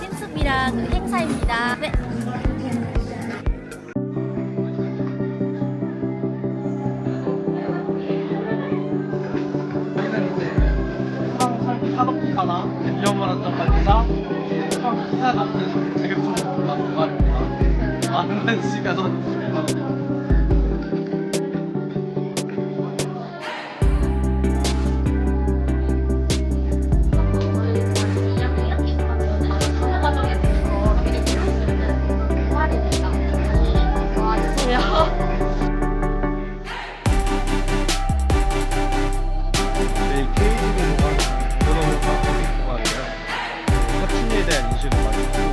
심습이랑 그 행사입니다. 네. 산업하나 위험한 점까지나 회사 같은 자격증 받고 말입니다. 많은 시가서 で20のマジ